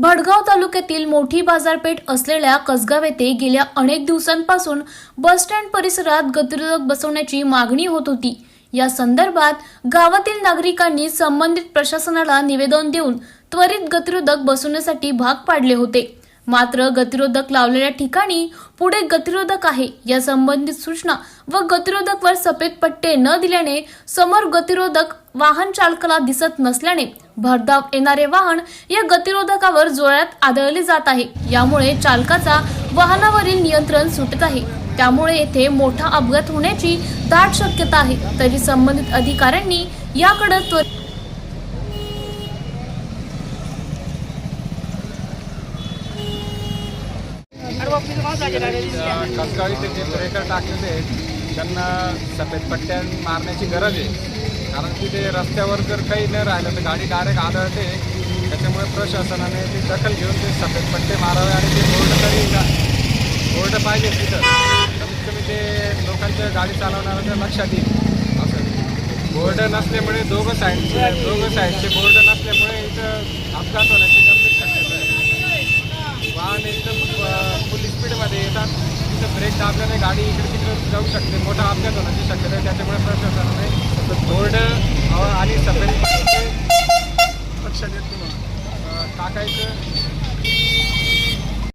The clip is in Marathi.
भडगाव तालुक्यातील मोठी बाजारपेठ असलेल्या कसगाव येथे गेल्या अनेक दिवसांपासून बसस्टँड परिसरात गतिरोधक बसवण्याची मागणी होत होती. या संदर्भात गावातील नागरिकांनी संबंधित प्रशासनाला निवेदन देऊन त्वरित गतिरोधक बसवण्यासाठी भाग पाडले होते. मात्र गतिरोधक लावलेल्या ठिकाणी पुढे गतिरोधक आहे या संबंधित सूचना व गतिरोधकवर सफेद पट्टे न दिल्याने समोर गतिरोधक वाहन चालकाला दिसत नसल्याने भरधाव येणारे वाहन या गतिरोधकावर जोरात आदळले जात आहे. यामुळे चालकाचा वाहनावरील नियंत्रण सुटत आहे. त्यामुळे येथे मोठा अपघात होण्याची दाट शक्यता आहे. तरी संबंधित अधिकाऱ्यांनी याकडे त्वरित जे ब्रेकर टाकलेले आहेत. त्यांना सफेद पट्ट्या मारण्याची गरज आहे. कारण की ते रस्त्यावर जर काही न राहिलं तर गाडी डायरेक्ट आदळते. त्याच्यामुळे प्रशासनाने ती दखल घेऊन ते सफेद पट्टे मारावे आणि ते बोर्ड तरी बोर्ड पाहिजे तिथं. कमीत कमी ते लोकांच्या गाडी चालवणाऱ्यांच्या लक्षात येईल. असं. बोर्ड नसल्यामुळे दोघं साईडचे दोघं साईडचे बोर्ड नसल्यामुळे इथं अपघात होण्याची तिथं गाडी इकडे तिकडे जाऊ शकते. मोठा अपघात होण्याची शक्यता आहे. त्याच्यामुळे प्रशासनाने बोर्ड आणि सफेद लक्ष देत काकायचं